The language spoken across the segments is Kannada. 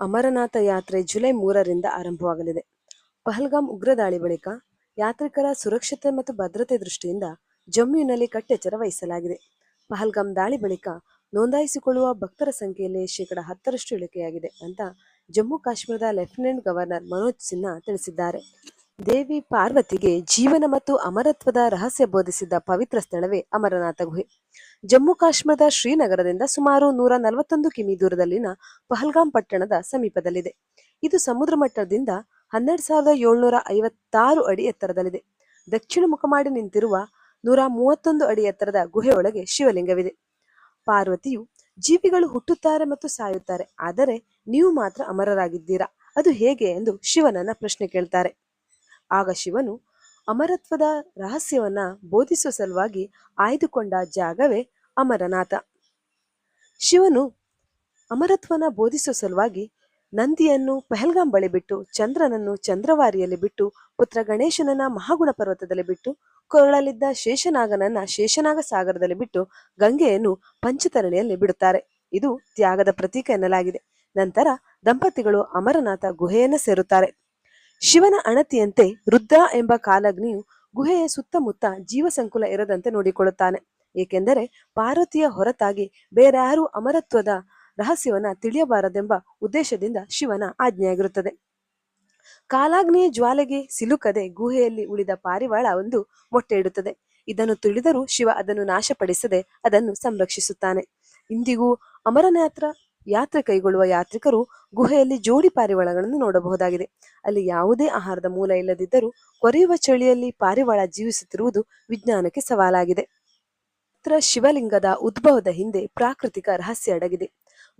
ಅಮರನಾಥ ಯಾತ್ರೆ ಜುಲೈ ಮೂರರಿಂದ ಆರಂಭವಾಗಲಿದೆ. ಪಹಲ್ಗಾಮ್ ಉಗ್ರ ದಾಳಿ ಬಳಿಕ ಯಾತ್ರಿಕರ ಸುರಕ್ಷತೆ ಮತ್ತು ಭದ್ರತೆ ದೃಷ್ಟಿಯಿಂದ ಜಮ್ಮುವಿನಲ್ಲಿ ಕಟ್ಟೆಚ್ಚರ ವಹಿಸಲಾಗಿದೆ. ಪಹಲ್ಗಾಮ್ ದಾಳಿ ಬಳಿಕ ನೋಂದಾಯಿಸಿಕೊಳ್ಳುವ ಭಕ್ತರ ಸಂಖ್ಯೆಯಲ್ಲಿ ಶೇಕಡ ಹತ್ತರಷ್ಟು ಇಳಿಕೆಯಾಗಿದೆ ಅಂತ ಜಮ್ಮು ಕಾಶ್ಮೀರದ ಲೆಫ್ಟಿನೆಂಟ್ ಗವರ್ನರ್ ಮನೋಜ್ ಸಿನ್ಹಾ ತಿಳಿಸಿದ್ದಾರೆ. ದೇವಿ ಪಾರ್ವತಿಗೆ ಜೀವನ ಮತ್ತು ಅಮರತ್ವದ ರಹಸ್ಯ ಬೋಧಿಸಿದ್ದ ಪವಿತ್ರ ಸ್ಥಳವೇ ಅಮರನಾಥ ಗುಹೆ. ಜಮ್ಮು ಕಾಶ್ಮೀರದ ಶ್ರೀನಗರದಿಂದ ಸುಮಾರು ನೂರ ನಲವತ್ತೊಂದು ಕಿಮಿ ದೂರದಲ್ಲಿನ ಪಹಲ್ಗಾಮ್ ಪಟ್ಟಣದ ಸಮೀಪದಲ್ಲಿದೆ. ಇದು ಸಮುದ್ರ ಮಟ್ಟದಿಂದ ಹನ್ನೆರಡು ಸಾವಿರದ ಏಳುನೂರ ಐವತ್ತಾರು ಅಡಿ ಎತ್ತರದಲ್ಲಿದೆ. ದಕ್ಷಿಣ ಮುಖ ಮಾಡಿ ನಿಂತಿರುವ ನೂರ ಮೂವತ್ತೊಂದು ಅಡಿ ಎತ್ತರದ ಗುಹೆಯೊಳಗೆ ಶಿವಲಿಂಗವಿದೆ. ಪಾರ್ವತಿಯು ಜೀವಿಗಳು ಹುಟ್ಟುತ್ತಾರೆ ಮತ್ತು ಸಾಯುತ್ತಾರೆ, ಆದರೆ ನೀವು ಮಾತ್ರ ಅಮರರಾಗಿದ್ದೀರಾ ಅದು ಹೇಗೆ ಎಂದು ಶಿವನನ್ನ ಪ್ರಶ್ನೆ ಕೇಳ್ತಾರೆ. ಆಗ ಶಿವನು ಅಮರತ್ವದ ರಹಸ್ಯವನ್ನ ಬೋಧಿಸುವ ಸಲುವಾಗಿ ಆಯ್ದುಕೊಂಡ ಜಾಗವೇ ಅಮರನಾಥ. ಶಿವನು ಅಮರತ್ವನ ಬೋಧಿಸುವ ಸಲುವಾಗಿ ನಂದಿಯನ್ನು ಪೆಹಲ್ಗಾಂ ಬಳಿ ಬಿಟ್ಟು, ಚಂದ್ರನನ್ನು ಚಂದ್ರವಾರಿಯಲ್ಲಿ ಬಿಟ್ಟು, ಪುತ್ರ ಗಣೇಶನನ್ನ ಮಹಾಗುಣ ಪರ್ವತದಲ್ಲಿ ಬಿಟ್ಟು, ಕೊರಳಲ್ಲಿದ್ದ ಶೇಷನಾಗನನ್ನ ಶೇಷನಾಗ ಸಾಗರದಲ್ಲಿ ಬಿಟ್ಟು, ಗಂಗೆಯನ್ನು ಪಂಚತರಣಿಯಲ್ಲಿ ಬಿಡುತ್ತಾರೆ. ಇದು ತ್ಯಾಗದ ಪ್ರತೀಕ ಎನ್ನಲಾಗಿದೆ. ನಂತರ ದಂಪತಿಗಳು ಅಮರನಾಥ ಗುಹೆಯನ್ನು ಸೇರುತ್ತಾರೆ. ಶಿವನ ಅಣತಿಯಂತೆ ರುದ್ರ ಎಂಬ ಕಾಲಗ್ನಿಯು ಗುಹೆಯ ಸುತ್ತಮುತ್ತ ಜೀವಸಂಕುಲ ಇರದಂತೆ ನೋಡಿಕೊಳ್ಳುತ್ತಾನೆ. ಏಕೆಂದರೆ ಪಾರ್ವತಿಯ ಹೊರತಾಗಿ ಬೇರಾರು ಅಮರತ್ವದ ರಹಸ್ಯವನ್ನ ತಿಳಿಯಬಾರದೆಂಬ ಉದ್ದೇಶದಿಂದ ಶಿವನ ಆಜ್ಞೆಯಾಗಿರುತ್ತದೆ. ಕಾಲಾಗ್ನಿಯ ಜ್ವಾಲೆಗೆ ಸಿಲುಕದೆ ಗುಹೆಯಲ್ಲಿ ಉಳಿದ ಪಾರಿವಾಳ ಒಂದು ಮೊಟ್ಟೆ ಇಡುತ್ತದೆ. ಇದನ್ನು ತಿಳಿದರೂ ಶಿವ ಅದನ್ನು ನಾಶಪಡಿಸದೆ ಅದನ್ನು ಸಂರಕ್ಷಿಸುತ್ತಾನೆ. ಇಂದಿಗೂ ಅಮರನಾಥ ಯಾತ್ರೆ ಕೈಗೊಳ್ಳುವ ಯಾತ್ರಿಕರು ಗುಹೆಯಲ್ಲಿ ಜೋಡಿ ಪಾರಿವಾಳಗಳನ್ನು ನೋಡಬಹುದಾಗಿದೆ. ಅಲ್ಲಿ ಯಾವುದೇ ಆಹಾರದ ಮೂಲ ಇಲ್ಲದಿದ್ದರೂ ಕೊರೆಯುವ ಚಳಿಯಲ್ಲಿ ಪಾರಿವಾಳ ಜೀವಿಸುತ್ತಿರುವುದು ವಿಜ್ಞಾನಕ್ಕೆ ಸವಾಲಾಗಿದೆ. ಮಾತ್ರ ಶಿವಲಿಂಗದ ಉದ್ಭವದ ಹಿಂದೆ ಪ್ರಾಕೃತಿಕ ರಹಸ್ಯ ಅಡಗಿದೆ.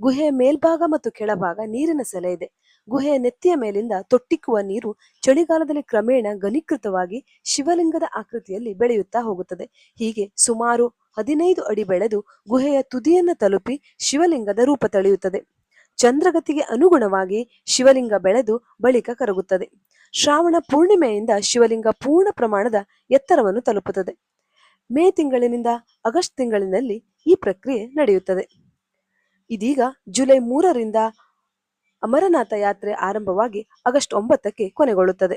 ಗುಹೆಯ ಮೇಲ್ಭಾಗ ಮತ್ತು ಕೆಳಭಾಗ ನೀರಿನ ಸೆಲೆ ಇದೆ. ಗುಹೆಯ ನೆತ್ತಿಯ ಮೇಲಿಂದ ತೊಟ್ಟಿಕ್ಕುವ ನೀರು ಚಳಿಗಾಲದಲ್ಲಿ ಕ್ರಮೇಣ ಘನೀಕೃತವಾಗಿ ಶಿವಲಿಂಗದ ಆಕೃತಿಯಲ್ಲಿ ಬೆಳೆಯುತ್ತಾ ಹೋಗುತ್ತದೆ. ಹೀಗೆ ಸುಮಾರು ಹದಿನೈದು ಅಡಿ ಬೆಳೆದು ಗುಹೆಯ ತುದಿಯನ್ನು ತಲುಪಿ ಶಿವಲಿಂಗದ ರೂಪ ತಳೆಯುತ್ತದೆ. ಚಂದ್ರಗತಿಗೆ ಅನುಗುಣವಾಗಿ ಶಿವಲಿಂಗ ಬೆಳೆದು ಬಳಿಕ ಕರಗುತ್ತದೆ. ಶ್ರಾವಣ ಪೂರ್ಣಿಮೆಯಿಂದ ಶಿವಲಿಂಗ ಪೂರ್ಣ ಪ್ರಮಾಣದ ಎತ್ತರವನ್ನು ತಲುಪುತ್ತದೆ. ಮೇ ತಿಂಗಳಿನಿಂದ ಆಗಸ್ಟ್ ತಿಂಗಳಿನಲ್ಲಿ ಈ ಪ್ರಕ್ರಿಯೆ ನಡೆಯುತ್ತದೆ. ಇದೀಗ ಜುಲೈ ಮೂರರಿಂದ ಅಮರನಾಥ ಯಾತ್ರೆ ಆರಂಭವಾಗಿ ಆಗಸ್ಟ್ ಒಂಬತ್ತಕ್ಕೆ ಕೊನೆಗೊಳ್ಳುತ್ತದೆ.